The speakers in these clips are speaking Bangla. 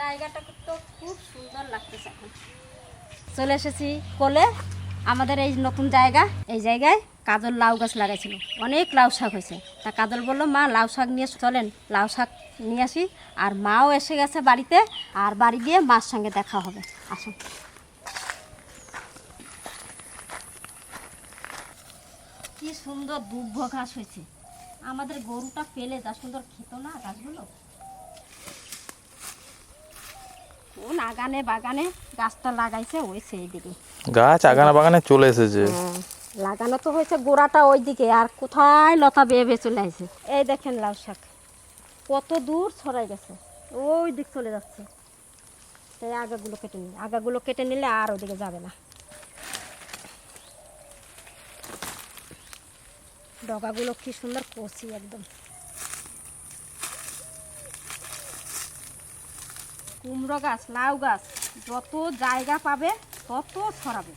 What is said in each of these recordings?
জায়গাটা খুব সুন্দর লাগতেছে চলে এসেছি কোলে, আমাদের এই নতুন জায়গা। এই জায়গায় কাজল লাউ গাছ লাগাইছিল। অনেক লাউ শাক হয়েছে। তা কাজল বলল, মা, লাউ শাক নিয়ে চলেন, লাউ শাক নিয়ে আসি। আর মাও এসে গেছে বাড়িতে, আর বাড়ি গিয়ে মার সঙ্গে দেখা হবে। আসুন কি সুন্দর দুব্ব ঘাস হয়েছে। আমাদের গরুটা পেলে, যা সুন্দর খেত না গাছগুলো? আগানে বাগানে গাছটা লাগাইছে ওই সেই দিকে। গাছ আগানা বাগানে চলে এসেছে। হ্যাঁ, লাগানো তো হয়েছে গোড়াটা ওই দিকে আর কোথায় লতা বেয়ে বেয়ে চলে আসছে এই দেখেন লাউ শাক কত দূর ছড়াই গেছে ওই দিক চলে যাচ্ছে। তাই আগাগুলো কেটে নিলে আগাগুলো কেটে নিলে আর ওদিকে যাবে না। ডগাগুলো কি সুন্দর কষি একদম। কুমড়ো গাছ, লাউ গাছ, যত জায়গা পাবে, তত ছড়াবে।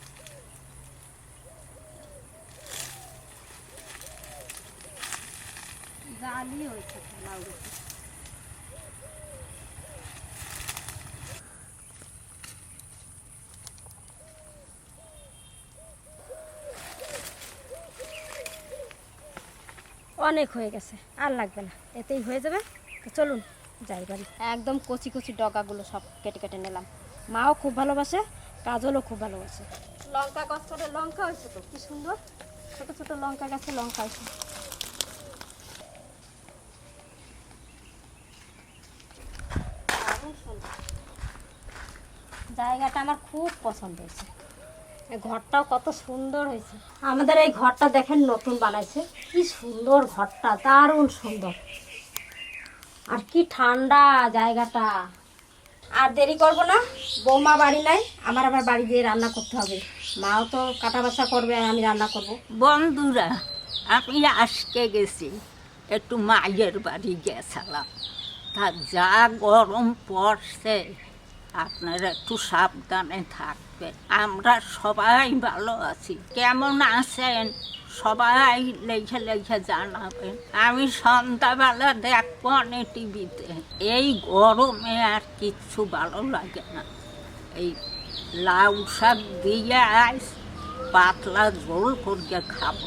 জালি লাউ গাছে। অনেক হয়ে গেছে, আর লাগবে না। এতেই হয়ে যাবে। তো চলুন। যাই বাড়ি। একদম কচি কচি ডগাগুলো সব কেটে কেটে নিলাম। মাও খুব ভালোবাসে, কাজলও খুব ভালোবাসে। লঙ্কা গাছ করে লঙ্কা হয়েছে তো, কি সুন্দর। ছোট ছোট লঙ্কা গাছে লঙ্কা হয়েছে। জায়গাটা আমার খুব পছন্দ হয়েছে। ঘরটাও কত সুন্দর হয়েছে। আমাদের এই ঘরটা দেখেন নতুন বানাইছে। কি সুন্দর ঘরটা, দারুণ সুন্দর। আর কি ঠান্ডা জায়গাটা। আর দেরি করব না, বৌমা বাড়ি নাই, আমার আবার বাড়ি গিয়ে রান্না করতে হবে। মাও তো কাটা বাছা করবে আর আমি রান্না করব। বন্ধুরা, আমি আজকে গেছি একটু মায়ের বাড়ি গেছিলাম। তা যা গরম পড়ছে, আপনারা একটু সাবধানে থাকবেন। আমরা সবাই ভালো আছি। কেমন আছেন? সবাই লেখে লেখে জানাবেন আমি সন্ধ্যাবেলা দেখব অনেক টিভিতে। এই গরমে আর কিচ্ছু ভালো লাগে না। এই লাউ শাক দিয়ে আইস পাতলা ঝোল করিয়ে খাব।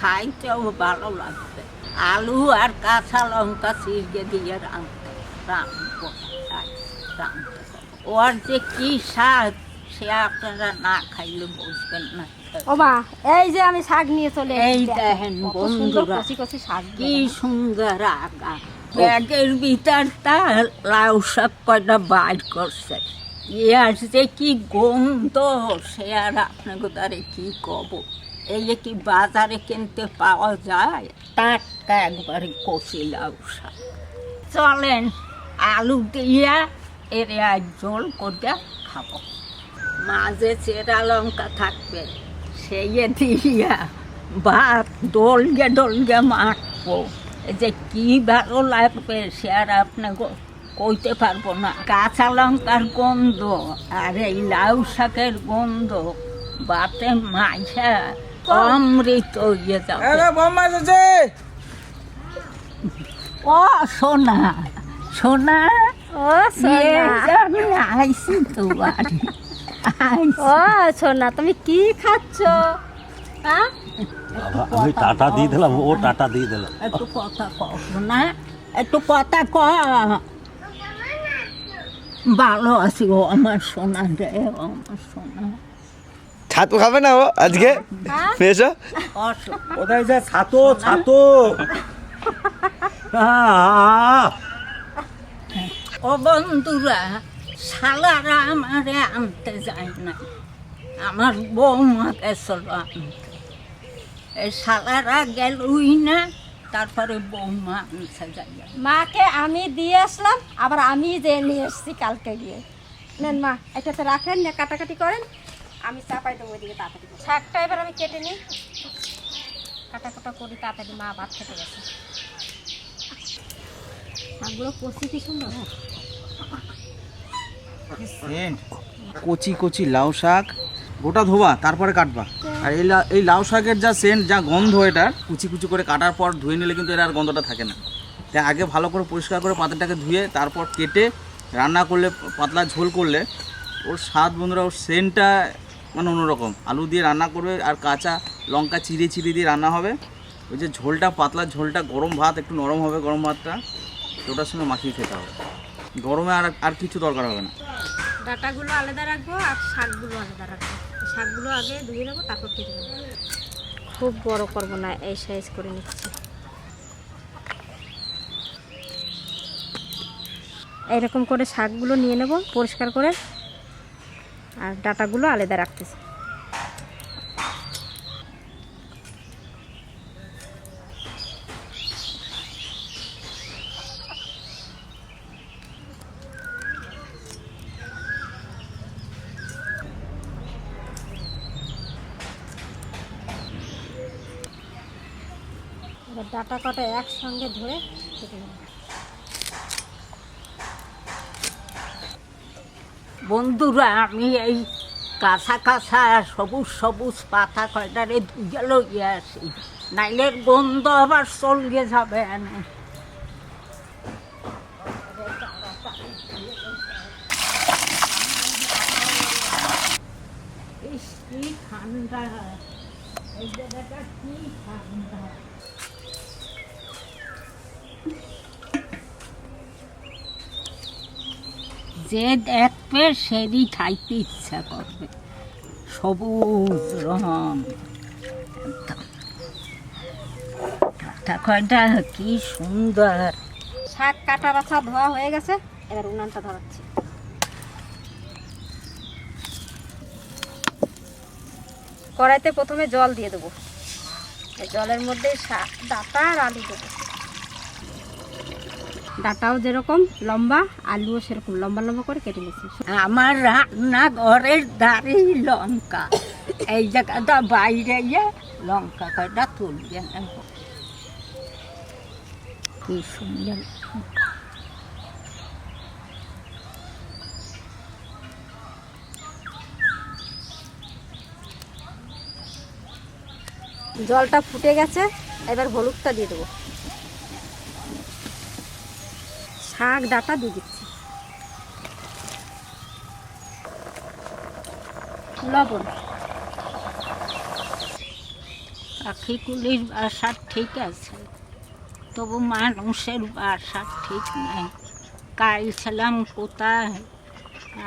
খাইতেও ভালো লাগবে। আলু আর কাঁচা লঙ্কা চিরগে দিয়ে রাঁধতে, রাঁধবো রাঁধতে। ওর যে কি স্বাদ, সে আপনারা না খাইলে বুঝবেন না। এই যে আমি শাক নিয়ে চলে এই দেখেন বন্ধুরা। কি সুন্দর আগা ব্যাগের ভিতরটা লাউ শাক কয়টা বাইর করছে। ইয়ার যে কি গন্ধ সে আর আপনাকে তারে কি কব? এই যে কি বাজারে কিনতে পাওয়া যায় টাটকা একবারে কষি লাউ শাক। চলেন আলু দিয়া এর জল করে খাব। মাঝে চেরা লঙ্কা থাকবে। সেই দিয়া ভাত ডলগে ডলগে মাখবো যে কি ভালো লাগবে সে আর আপনাকে কইতে পারব না কাঁচা লঙ্কার গন্ধ আর এই লাউ শাকের গন্ধ বাতে মাঝা অমৃত ইয়ে যাবে ও সোনা সোনা ও সোনা আমি আইসি তো বাড়ি ও সোনা তুমি কি খাচ্ছ? হ্যাঁ? আমি টাটা দিয়ে দিলাম ও টাটা দিয়ে দিলাম একটু কথা কও না একটু কথা ক ভালো আছি ও আমার সোনা রে আমার সোনা। ছাতু খাবে না ও আজকে? হ্যাঁ? পেয়েছ? কোথায় যা ছাতো ছাতো! ও বন্ধুরা শালারা আমারে আনতে যায় না। আমার বৌমা গেছিল আনতে। এই শালারা গেলই না, তারপরে বৌমা আনতে যায়। মাকে আমি দিয়ে আসলাম, আবার আমি যে নিয়ে এসেছি কালকে গিয়ে। নেন মা, এটাতে রাখেন না কাটাকাটি করেন। আমি চাপাই দেবো ওইদিকে তাড়াতাড়ি। শাকটা এবার আমি কেটে নিই। কাটা কাটা করি, তাড়াতাড়ি মা ভাত খেতে গেছে শাকগুলো কষি কি সুন্দর? কচি কচি লাউ শাক। গোটা ধোবা তারপরে কাটবা। আর এই এই লাউ শাকের যা সেন্ট, যা গন্ধ এটার কুচি কুচি করে কাটার পর ধুয়ে নিলে কিন্তু এর আর গন্ধটা থাকে না। তাই আগে ভালো করে পরিষ্কার করে পাতাটাকে ধুয়ে তারপর কেটে রান্না করলে, পাতলা ঝোল করলে, ওর স্বাদ বন্ধুরা, ওর সেন্টটা মানে অন্যরকম। আলু দিয়ে রান্না করবে আর কাঁচা লঙ্কা চিড়ে চিড়ে দিয়ে রান্না হবে। ওই যে ঝোলটা, পাতলা ঝোলটা, গরম ভাত, একটু নরম হবে গরম ভাতটা, ওটার সঙ্গে মাখিয়ে খেতে হবে। গরমে আর আর কিছু দরকার হবে না। ডাটাগুলো আলাদা রাখব আর শাকগুলো আলাদা রাখব। শাকগুলো আগে ধুয়ে নেব, তারপর কেটে নেব। খুব বড় করব না, এই সাইজ করে নিচ্ছি। এরকম করে শাকগুলো নিয়ে নেব, পরিষ্কার করে। আর ডাটাগুলো আলাদা রাখতেছি। এবার কাটা একসঙ্গে ধরে কেটে নেব। বন্ধুরা, আমি এই কাঁচা কাঁচা সবুজ সবুজ পাতা কয়টারে ধুয়ে লইয়ে আসি। নাইলের গন্ধ আবার চলিয়ে যাবে এনে ইস, কি ঠান্ডা এই জায়গাটা কি ঠান্ডা যে দেখবে সেরই খাইতে ইচ্ছা করবে। সবুজ রং কয়টা, কি সুন্দর। শাক কাটা বাছা ধোয়া হয়ে গেছে, এবার উনানটা ধরাচ্ছি। কড়াইতে প্রথমে জল দিয়ে দেবো। জলের মধ্যে শাক, ডাটা আর আলু দেবো। ডাটাও যেরকম লম্বা আলুও সেরকম লম্বা লম্বা করে কেটে নিচ্ছি আমার রান্না ঘরের দাঁড়ি লঙ্কা। এই জায়গাটা বাইরে গিয়ে লঙ্কা কয়টা তুলিয়ে নেব কি সুন্দর। জলটা ফুটে গেছে এবার হলুদটা দিয়ে দেবো। শাক ডাটা দিয়ে দিচ্ছি। লবণ। পাখিগুলির বাসা ঠিক আছে। তবু মানুষের বাসা ঠিক নাই। কাল ছিলাম কোথায়?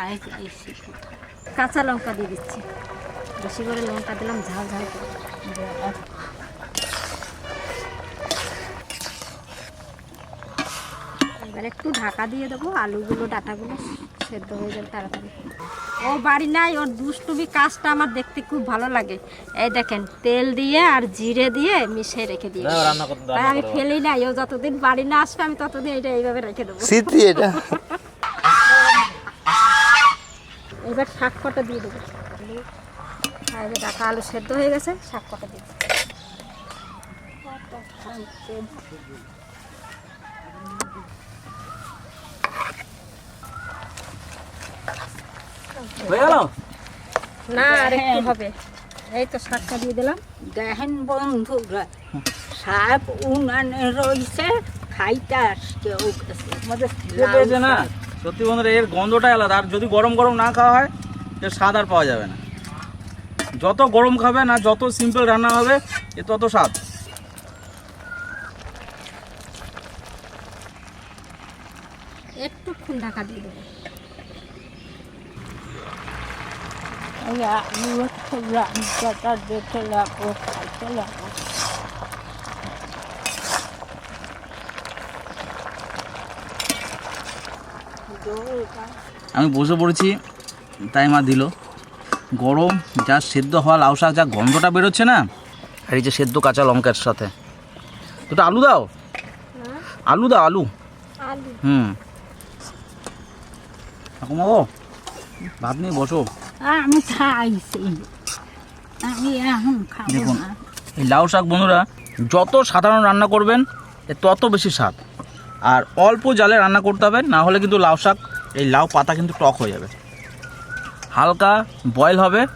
আইসি কোথায়? কাঁচা লঙ্কা দিয়ে দিচ্ছি। বেশি করে লঙ্কা দিলাম, ঝাল ঝাল করে। এবার একটু ঢাকা দিয়ে দেবো আলুগুলো ডাটাগুলো সেদ্ধ হয়ে যাবে তাড়াতাড়ি। ও বাড়ি নাই ওর দুষ্টুমি কাজটা আমার দেখতে খুব ভালো লাগে। এই দেখেন তেল দিয়ে আর জিরে দিয়ে মিশিয়ে রেখে দিয়ে তাই আমি ফেলি নাই ও যতদিন বাড়ি না আসবে আমি ততদিন এটা এইভাবে রেখে দেবো। স্মৃতি এটা। এবার শাক কটা দিয়ে দেবো। ডাটা আলু সেদ্ধ হয়ে গেছে শাক কটা দিয়ে দেবো। হয়ে গেল? না আর একটু হবে। এই তো শাকটা দিয়ে দিলাম। দেখেন বন্ধুরা সাপ উনানে রয়েছে খাইতে আসছে পেয়েছে না? সত্যি বন্ধুরা এর গন্ধটাই আলাদা। আর যদি গরম গরম না খাওয়া হয় এর স্বাদ আর পাওয়া যাবে না। যত গরম খাবে না যত সিম্পল রান্না হবে এ তত স্বাদ। একটুক্ষণ ঢাকা দিয়ে দেবো। লাগবো আমি বসে পড়েছি তাই মা দিল। গরম যা সেদ্ধ হওয়া লাউ শাক যা গন্ধটা বেরোচ্ছে না আর এই যে সেদ্ধ কাঁচা লঙ্কার সাথে। দুটো আলু দাও। আলু দাও আলু। হুম। ঠাকুমা গো ভাত নিয়ে বসো। আমি দেখুন। এই লাউ শাক বন্ধুরা, যত সাধারণ রান্না করবেন এর তত বেশি স্বাদ। আর অল্প জালে রান্না করতে হবে, না হলে কিন্তু লাউ শাক, এই লাউ পাতা কিন্তু টক হয়ে যাবে। হালকা বয়েল হবে,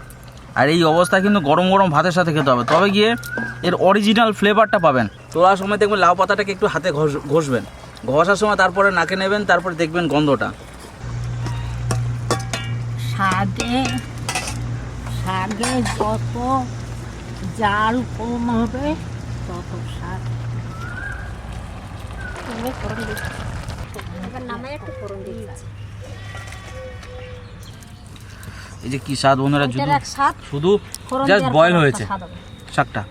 আর এই অবস্থায় কিন্তু গরম গরম ভাতের সাথে খেতে হবে। তবে গিয়ে এর অরিজিনাল ফ্লেভারটা পাবেন। তোলার সময় দেখবেন লাউ পাতাটাকে একটু হাতে ঘষ- ঘষবেন। ঘষার সময় তারপরে নাকে নেবেন, তারপরে দেখবেন গন্ধটা। শাকে শাকে যত জাল কম হবে তত দিচ্ছি এই যে কি স্বাদ বন্ধুরা শুধু স্বাদ জাস্ট বয়েল হয়েছে শাকটা।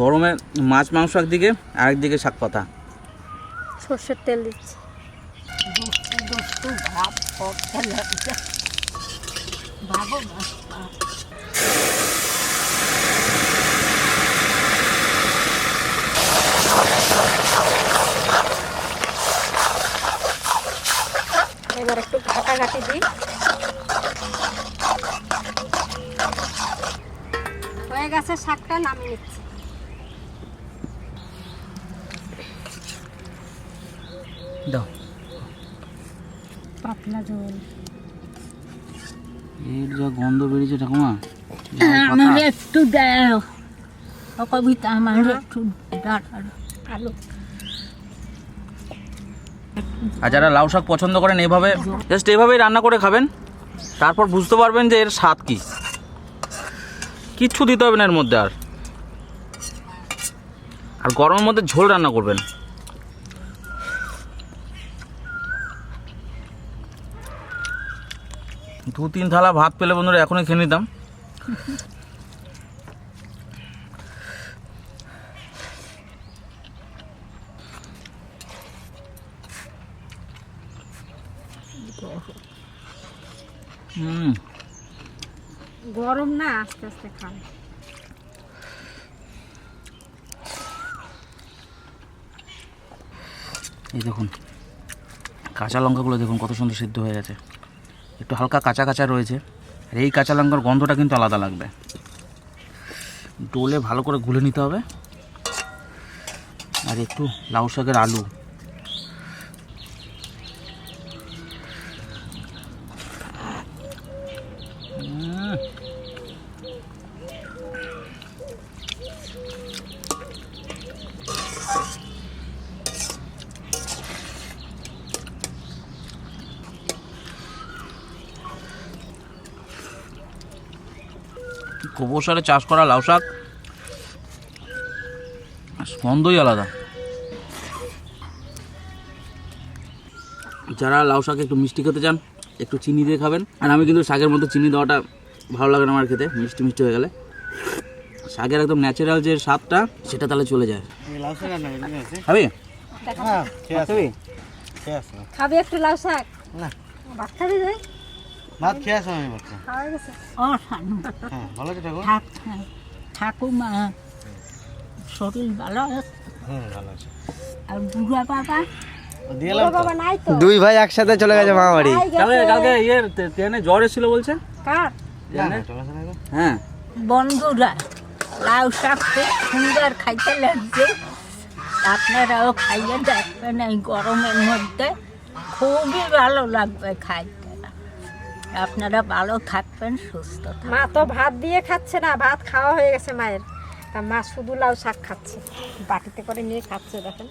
গরমে মাছ মাংস একদিকে আরেকদিকে শাক পাতা। সর্ষের তেল দিচ্ছি। করতে লাগছে ভাবো না এবার একটু ঘাটাঘাটি দিই। হয়ে গেছে শাকটা নামিয়ে নিচ্ছি দাও পাতলা ঝোল এর যা গন্ধ বেরিয়েছে ঠাকুমা আমার একটু দাও আর যারা লাউ শাক পছন্দ করেন এইভাবে জাস্ট এইভাবেই রান্না করে খাবেন। তারপর বুঝতে পারবেন যে এর স্বাদ কি। কিচ্ছু দিতে হবে না এর মধ্যে আর। আর গরমের মধ্যে ঝোল রান্না করবেন। দু তিন থালা ভাত পেলে বন্ধুরা এখনই খেয়ে নিতাম হুম গরম না আস্তে আস্তে খান এই দেখুন কাঁচা লঙ্কাগুলো দেখুন কত সুন্দর সিদ্ধ হয়ে গেছে। একটু হালকা কাঁচা কাঁচা রয়েছে আর এই কাঁচা লঙ্কার গন্ধটা কিন্তু আলাদা লাগবে। ডোলে ভালো করে গুলে নিতে হবে। আর একটু লাউ শাকের আলু। গোবর সারে চাষ করা লাউ শাক। গন্ধই আলাদা। যারা লাউ শাক একটু মিষ্টি খেতে চান একটু চিনি দিয়ে খাবেন। আর আমি কিন্তু শাকের মধ্যে চিনি দেওয়াটা ভালো লাগে না আমার খেতে মিষ্টি মিষ্টি হয়ে গেলে। শাকের একদম ন্যাচারাল যে স্বাদটা সেটা তাহলে চলে যায়। খাবি? খাবি? খাবি একটু লাউ শাক? না। ভাত খাবি ভাত খেয়ে আসো আমি বাচ্চা হ্যাঁ ভালো আছে ঠাকুর? ঠাকুমা শরীর ভালো আছে? হুম ভালো আছে। আর বুড়া বাবা? দিয়ে বড় বাবা নাই দুই ভাই একসাথে চলে গেছে মা বাড়ি কালকে ইয়ে ট্রেনে জ্বর এসেছিল বলছে? কার? হ্যাঁ। বন্ধুরা লাউ শাক খুব সুন্দর খাইতে লাগছে। আপনারাও খাইয়ে দেখবেন এই গরমের মধ্যে। খুবই ভালো লাগবে খাইতে। আপনারা ভালো থাকবেন, সুস্থ মা তো ভাত দিয়ে খাচ্ছে না, ভাত খাওয়া হয়ে গেছে মায়ের। তা মা শুধু লাউ শাক খাচ্ছে। বাটিতে করে নিয়ে খাচ্ছে, দেখেন।